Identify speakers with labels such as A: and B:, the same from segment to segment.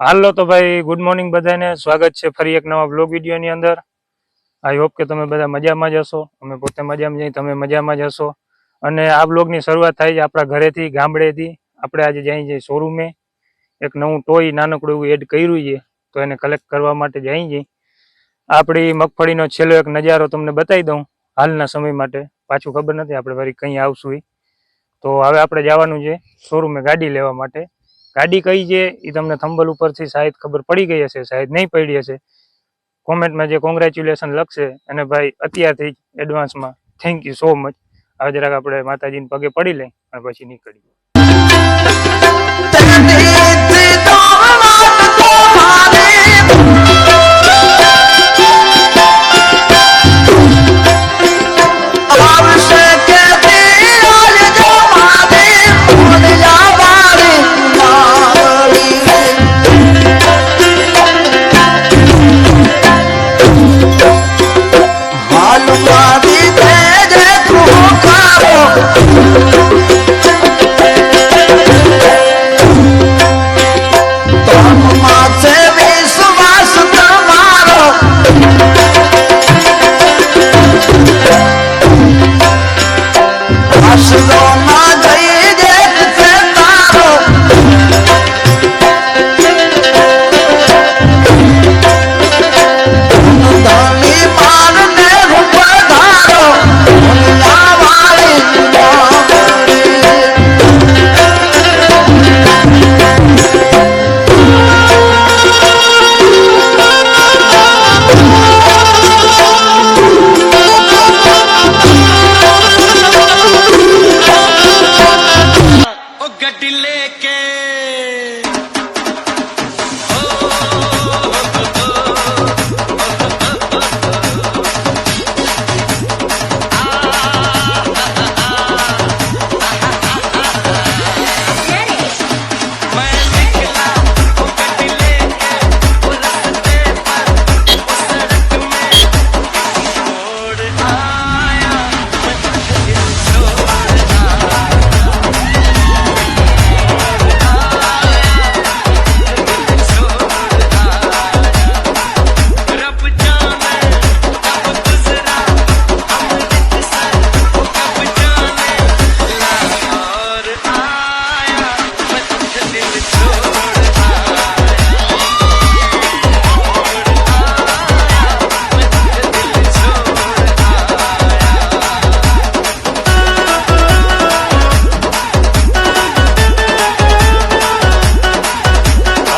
A: હાલો તો ભાઈ good morning બધાને. સ્વાગત છે ફરી એક નવા બ્લોગ વિડીયોની અંદર. આઈ હોપ કે તમે બધા મજામાં જ હશો. અમે પોતે મજામાં જઈ તમે મજામાં જ હશો. અને આ બ્લોગની શરૂઆત થાય છે આપણા ઘરેથી, ગામડેથી. આપણે આજે જઈએ શોરૂમે એક નવું ટોય નાનકડું એવું એડ કર્યું છે, તો એને કલેક્ટ કરવા માટે જઈ જઈ. આપણી મગફળીનો છેલ્લો એક નજારો તમને બતાવી દઉં, હાલના સમય માટે. પાછું ખબર નથી, આપણે ફરી કંઈ આવશું. તો હવે આપણે જવાનું છે શોરૂમે ગાડી લેવા માટે. ગાડી કઈ છે એ તમને થંબલ ઉપરથી શાયદ ખબર પડી ગઈ હશે, શાયદ નહીં પડી હશે. કોમેન્ટમાં જે કોંગ્રેચ્યુલેશન લખશે અને ભાઈ અત્યારથી જ એડવાન્સમાં થેન્ક યુ સો મચ હવે જરાક આપણે માતાજીને પગે પડી લઈ અને પછી નીકળીએ.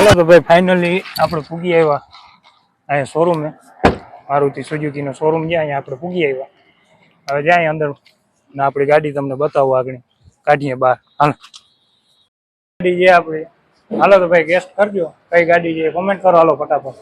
A: હાલો તો ભાઈ ફાઇનલી આપણે પૂગી આવ્યા. અહીંયા શોરૂમે મારુતિ સુઝુકીનો શોરૂમ છે, અહીંયા આપણે પૂગી આવ્યા. હવે જાય અંદર ને આપણી ગાડી તમને બતાવો આગળ. કાઢીએ બહાર. હાલો. ગાડી છે આપણી. હાલો તો ભાઈ ગેસ કરજો. કઈ ગાડી છે કોમેન્ટ કરો. હાલો, ફટાફટ.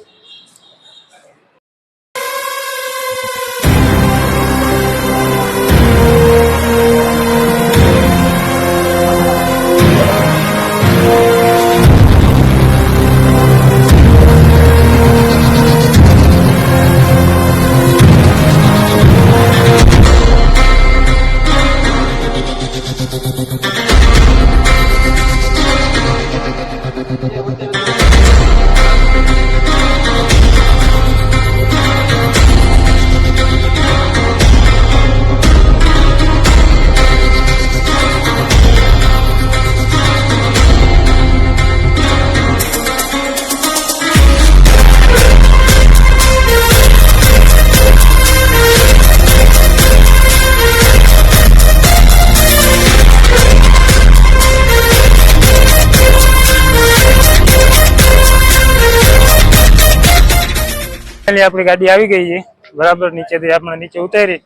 A: આપણી ગાડી આવી ગઈ છે. બરાબર નીચેથી આપણે નીચે ઉતારી.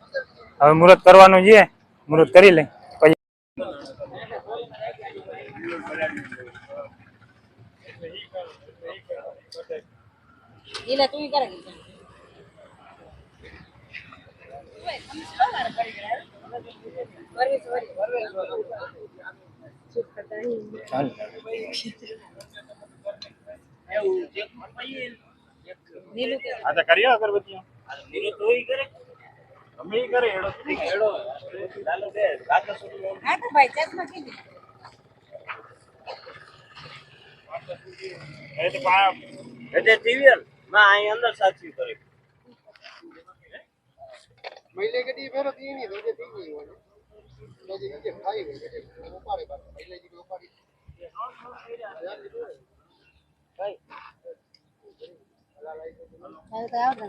A: હવે મુહૂર્ત કરવાનું છે. મુહૂર્ત કરી લઈ. પછી
B: હા તો કરીએ
A: અગરબત્તીઓ?
B: નીલુ
A: તો ઈ કરે. અમે કરે એડો એડો ચાલો દે
B: હા તો ભાઈ ચશ્મા કીધી
C: એ તો એટલે ટીવીએલમાં અહીં અંદર સાચી કરે.
D: મહિલે ગડી ફેરો થઈ ગઈ હોય ઉપાડી.
B: ભાઈ ઓકે ચાલો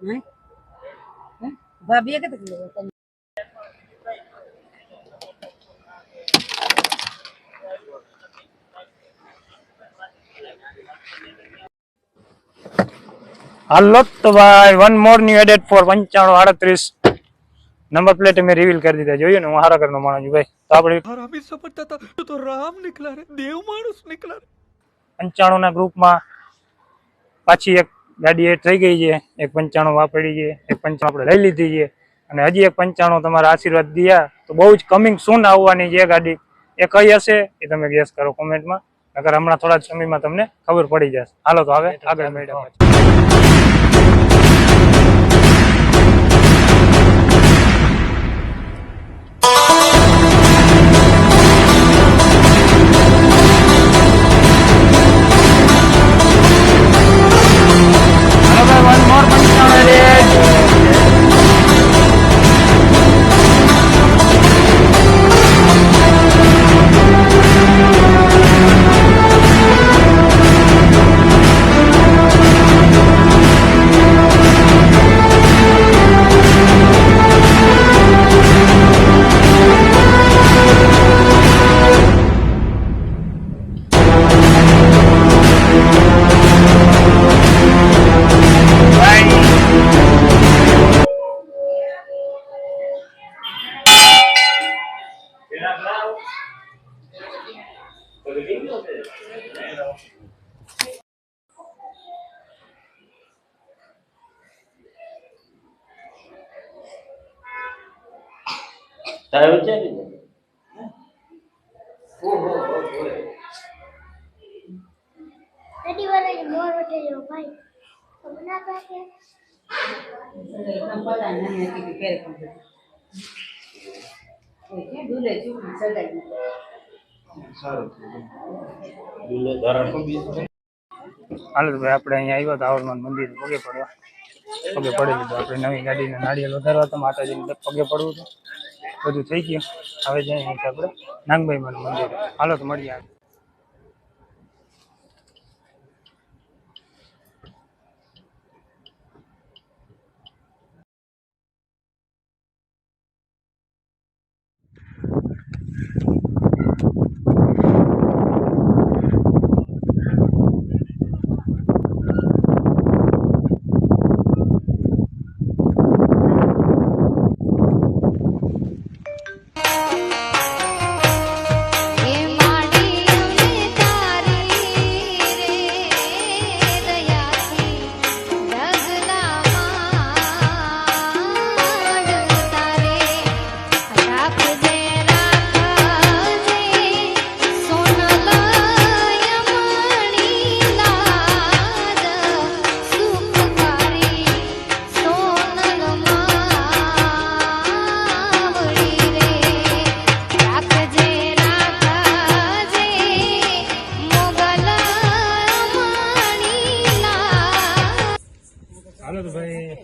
B: હે હે ભાભીએ કત કિલો
A: હાલો તો ભાઈ one more new added four પંચાણું આડત્રીસ. નંબર પ્લેટ મેં રિવીલ કરી દીધા. જોયું ને હું હારા કરનો માણસ ભાઈ.
E: સફળતા તો રામ નીકળા દેવ માણસ નીકળા
A: પંચાણું ના ગ્રુપમાં પાછી એક ગાડી એડ થઈ ગઈ છે. એક પંચાણું વાપરી છે, એક પંચાણું આપણે લઈ લીધી છે. અને હજી એક પંચાણું તમારા આશીર્વાદ દયા તો બહુ જ કમિંગ સૂન આવવાની છે ગાડી. એ કઈ હશે એ તમે ગેસ કરો કોમેન્ટમાં નકર હમણાં થોડા સમયમાં તમને ખબર પડી જશે. હાલો તો હવે આગળ મેળવ્યા
C: તારે વિચારી
A: હાલો તો ભાઈ, આપણે અહીંયા આવ્યા હતા આવરમાન મંદિર પગે પડવા. પગે પડી લીધું. આપણે નવી ગાડીને નાળિયેર વધારવા તો માતાજીને પગે પડવું હતું. બધું થઈ ગયું. હવે જઈએ આપણે. નાગભાઈ મંદિર. હાલો તો મળીએ. હાલો તો ભાઈ,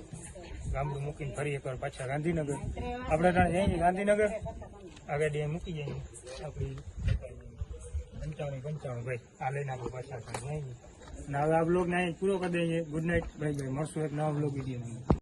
A: ગામડું મૂકીને ફરી એકવાર પાછા ગાંધીનગર. આપણે ત્યાં જઈએ ગાંધીનગર? આગળ ડે મૂકી જઈએ આપણી પંચાવન પંચાવન ભાઈ. આ લઈને આપણે પાછા જઈએ હવે આ બ્લોગને અહીં પૂરો કરી દઈએ. ગુડ નાઇટ ભાઈ ભાઈ. મળશું એક નવા બ્લોગ વીડિયો